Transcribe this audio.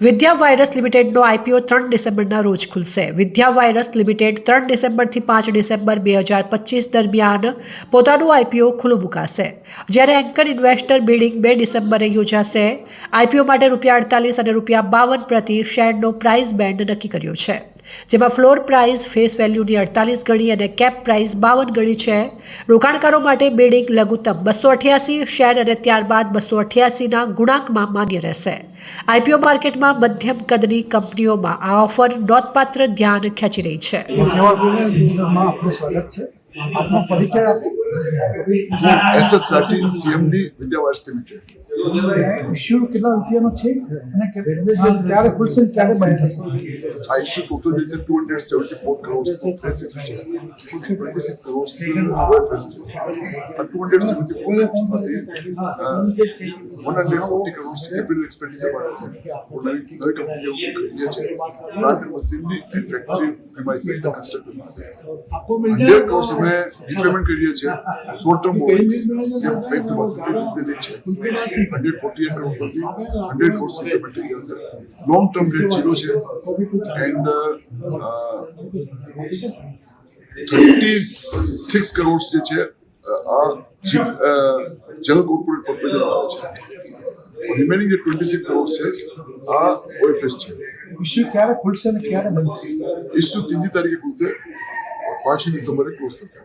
વિદ્યા virus લિમિટેડનો IPO ત્રણ ડિસેમ્બરના રોજ ખુલશે. વિદ્યા વાયરસ લિમિટેડ ત્રણ ડિસેમ્બરથી પાંચ ડિસેમ્બર બે હજાર પચીસ દરમિયાન પોતાનું આઈપીઓ ખુલ્લું મુકાશે. જ્યારે એન્કર ઇન્વેસ્ટર બિલ્ડિંગ બે ડિસેમ્બરે યોજાશે, આઈપીઓ માટે રૂપિયા અડતાલીસ અને રૂપિયા બાવન પ્રતિ શેરનો પ્રાઇસ બેન્ડ નક્કી કર્યો છે. જેમાં ફ્લોર પ્રાઇસ ફેસ વેલ્યુની અડતાલીસ ગણી અને કેપ પ્રાઇસ બાવન ગણી છે. રોકાણકારો માટે બિલ્ડિંગ લઘુત્તમ બસો અઠ્યાસી શેર અને ત્યારબાદ બસો અઠ્યાસીના ગુણાંકમાં માન્ય રહેશે. આઈપીઓ માર્કેટમાં મધ્યમ કદની કંપનીઓમાં આ ઓફર નોંધપાત્ર ધ્યાન ખેંચી રહી છે. ઇસ્યુ કેટલા રૂપિયાનો છે અને ક્યારે ખુલશે ને ક્યારે બંધ થશે આ ઇસ્યુ ટોટલ જે છે two hundred seventy four crore face issue છે twenty six crore world face આ two hundred seventy four કરોડમાંથી one hundred forty crore capital expenditure માટે છે નવી નવી કંપનીઓ ખરીદીએ છે plant machinery and factory premises construction માટે હંડ્રેડ કરોડ અમે ઇમ્પ્લિમેન્ટ કરીએ છીએ શોર્ટ ટર્મ બોરિંગ્સ કે બેંક ફેસિલિટી છે હંડ્રેડ ફોર્ટી એટ કરોડ પરથી એન્ડ થર્ટી સિક્સ કરોડ જે છે આ જનરલ કોર્પોરેટ પર્પઝ આવે છે. રિમેનિંગ જે ટ્વેન્ટી સિક્સ કરોડ છે આ ઓએફએસ છે. ઇસ્યુ ક્યારે ખુલશે અને ક્યારે બંધ થશે? ઇસ્યુ ત્રીજી તારીખે ખુલશે પાંચમી ડિસેમ્બરે ક્લોઝ થશે.